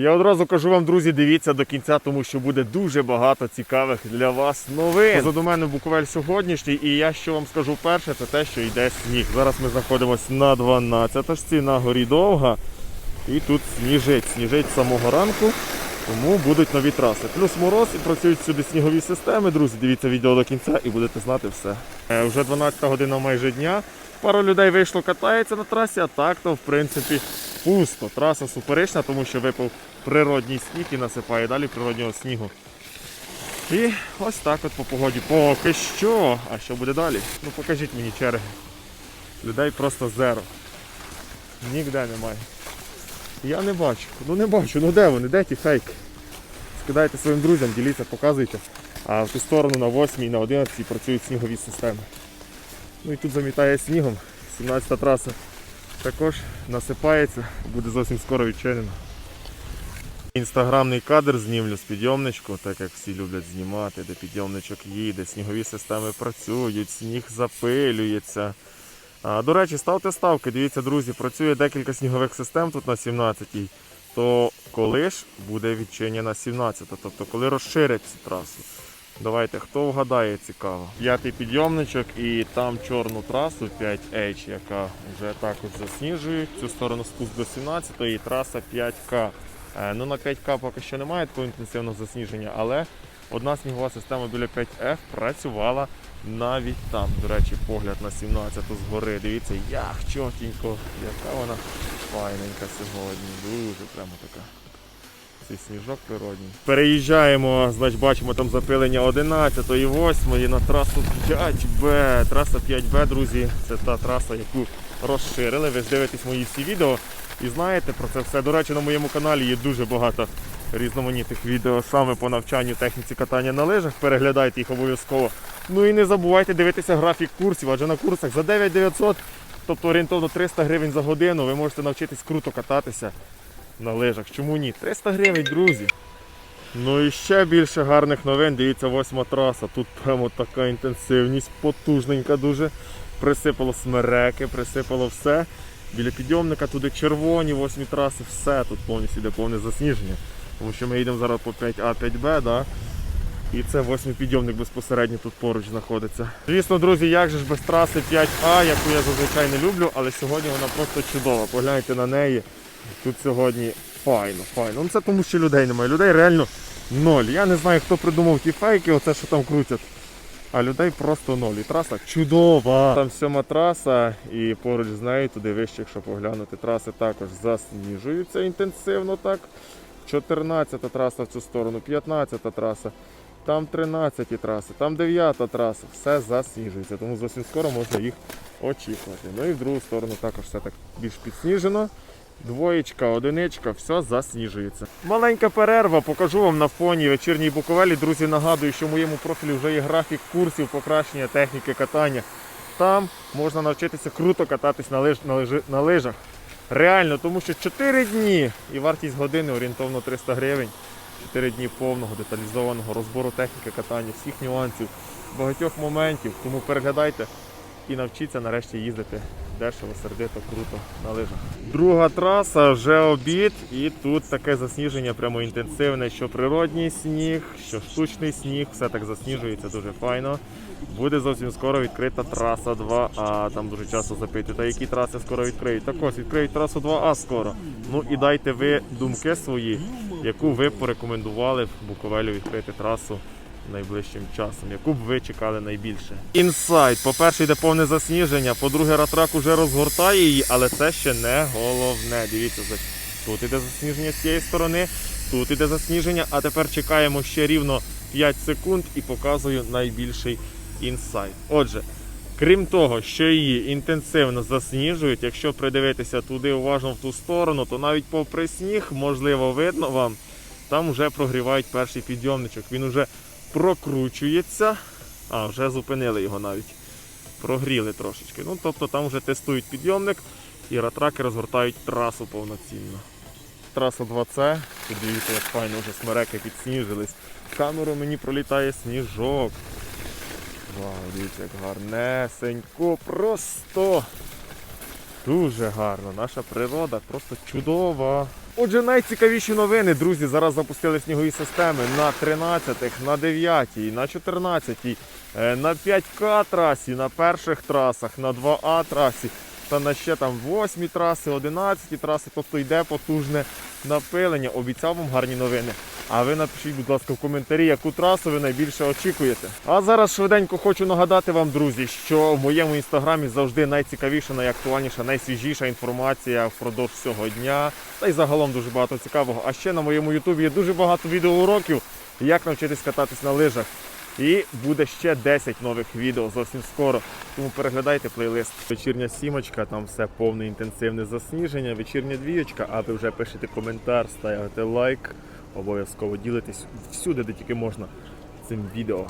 Я одразу кажу вам, друзі, дивіться до кінця, тому що буде дуже багато цікавих для вас новин. Позаду мене Буковель сьогоднішній, і я що вам скажу перше, це те, що йде сніг. Зараз ми знаходимося на 12 на горі довга. І тут сніжить. Сніжить з самого ранку, тому будуть нові траси. Плюс мороз і працюють сюди снігові системи. Друзі, дивіться відео до кінця і будете знати все. Е, Вже 12 година майже дня. Пару людей вийшло, катається на трасі, а так то в принципі пусто. Траса суперечна, тому що випав природній сніг і насипає далі природнього снігу. І ось так от по погоді. Поки що. А що буде далі? Ну покажіть мені черги. Людей просто зеро. Ніде немає. Я не бачу. Ну не бачу. Ну де вони? Де ті фейки? Скидайте своїм друзям, діліться, показуйте. А в ту сторону на 8 і на 11 працюють снігові системи. Ну і тут замітає снігом. 17-та траса також насипається, буде зовсім скоро відчинено. Інстаграмний кадр знімлю з підйомничку, так як всі люблять знімати, де підйомничок їде, снігові системи працюють, сніг запилюється. А, до речі, ставте ставки. Дивіться, друзі, працює декілька снігових систем тут на 17-й. То коли ж буде відчинена 17-та, тобто коли розширять цю трасу. Давайте, хто вгадає, цікаво. П'ятий підйомничок і там чорну трасу 5H, яка вже також засніжують. Цю сторону спуск до 17-ї, траса 5К. Е, Ну на 5К поки що немає такого інтенсивного засніження, але одна снігова система біля 5F працювала навіть там. До речі, погляд на 17-ту згори. Дивіться, як чотенько, яка вона файненька сьогодні. Дуже прямо така. Цей сніжок природній. Переїжджаємо, значить, бачимо там запилення 11 і 8 на трасу 5Б. Траса 5Б, друзі, це та траса, яку розширили. Ви ж дивитесь мої всі відео і знаєте про це все. До речі, на моєму каналі є дуже багато різноманітних відео саме по навчанню техніці катання на лижах. Переглядайте їх обов'язково. Ну і не забувайте дивитися графік курсів, адже на курсах за 9900, тобто орієнтовно 300 гривень за годину, ви можете навчитись круто кататися на лижах. Чому ні? 300 гривень, друзі. Ну і ще більше гарних новин. Дивіться, восьма траса. Тут прямо така інтенсивність, потужненька дуже. Присипало смереки, присипало все. Біля підйомника туди червоні, восьмі траси, все тут повністю йде повне засніження. Тому що ми їдемо зараз по 5А, 5Б, да? і це восьмий підйомник безпосередньо тут поруч знаходиться. Звісно, друзі, як же ж без траси 5А, яку я зазвичай не люблю, але сьогодні вона просто чудова. Погляньте на неї. Тут сьогодні файно, файно. Ну це тому, що людей немає. Людей реально ноль. Я не знаю, хто придумав ті фейки, оце що там крутять. А людей просто ноль. І траса чудова. Там сьома траса, і поруч з нею, туди вище, якщо поглянути, траси також засніжуються інтенсивно так. 14 траса в цю сторону, 15-та траса, там 13 траси, там 9-та траса. Все засніжується, тому зовсім скоро можна їх очікувати. Ну і в другу сторону також все так більш підсніжено. Двоєчка, одиничка, все засніжується. Маленька перерва, покажу вам на фоні вечірній Буковелі. Друзі, нагадую, що в моєму профілі вже є графік курсів покращення техніки катання. Там можна навчитися круто кататись на, лиж, на, лижи- на лижах. Реально, тому що 4 дні і вартість години орієнтовно 300 гривень. 4 дні повного деталізованого розбору техніки катання, всіх нюансів, багатьох моментів. Тому переглядайте і навчіться нарешті їздити дешево, сердито, круто на лижах. Друга траса, вже обід, і тут таке засніження прямо інтенсивне, що природній сніг, що штучний сніг, все так засніжується дуже файно. Буде зовсім скоро відкрита траса 2А. Там дуже часто запитують, та які траси скоро відкриють. Так ось відкриють трасу 2А скоро. Ну і дайте ви думки свої, яку ви порекомендували в Буковелю відкрити трасу найближчим часом, яку б ви чекали найбільше. Інсайт. По-перше, йде повне засніження, по-друге, ратрак уже розгортає її, але це ще не головне. Дивіться, тут іде засніження з цієї сторони, тут іде засніження, а тепер чекаємо ще рівно 5 секунд і показую найбільший інсайт. Отже, крім того, що її інтенсивно засніжують, якщо придивитися туди уважно в ту сторону, то навіть попри сніг, можливо, видно вам, там вже прогрівають перший підйомничок. Він уже прокручується. А, вже зупинили його навіть. Прогріли трошечки. Ну, тобто там вже тестують підйомник і ратраки розгортають трасу повноцінно. Траса 2C. Тут дивіться, як файно вже смереки підсніжились. Камеру мені пролітає сніжок. Вау, дивіться, як гарнесенько, просто дуже гарно. Наша природа просто чудова. Отже, найцікавіші новини, друзі, зараз запустили снігові системи на 13-х, на 9-й, на 14-й, е, на 5К трасі, на перших трасах, на 2А трасі та на ще там 8 траси, 11 траси, тобто йде потужне напилення. Обіцяв вам гарні новини. А ви напишіть, будь ласка, в коментарі, яку трасу ви найбільше очікуєте. А зараз швиденько хочу нагадати вам, друзі, що в моєму інстаграмі завжди найцікавіша, найактуальніша, найсвіжіша інформація впродовж цього дня. Та й загалом дуже багато цікавого. А ще на моєму ютубі є дуже багато відеоуроків, як навчитись кататись на лижах. І буде ще 10 нових відео зовсім скоро. Тому переглядайте плейлист. Вечірня сімочка, там все повне інтенсивне засніження, вечірня двієчка, а ви вже пишете коментар, ставите лайк, обов'язково ділитесь всюди, де тільки можна цим відео.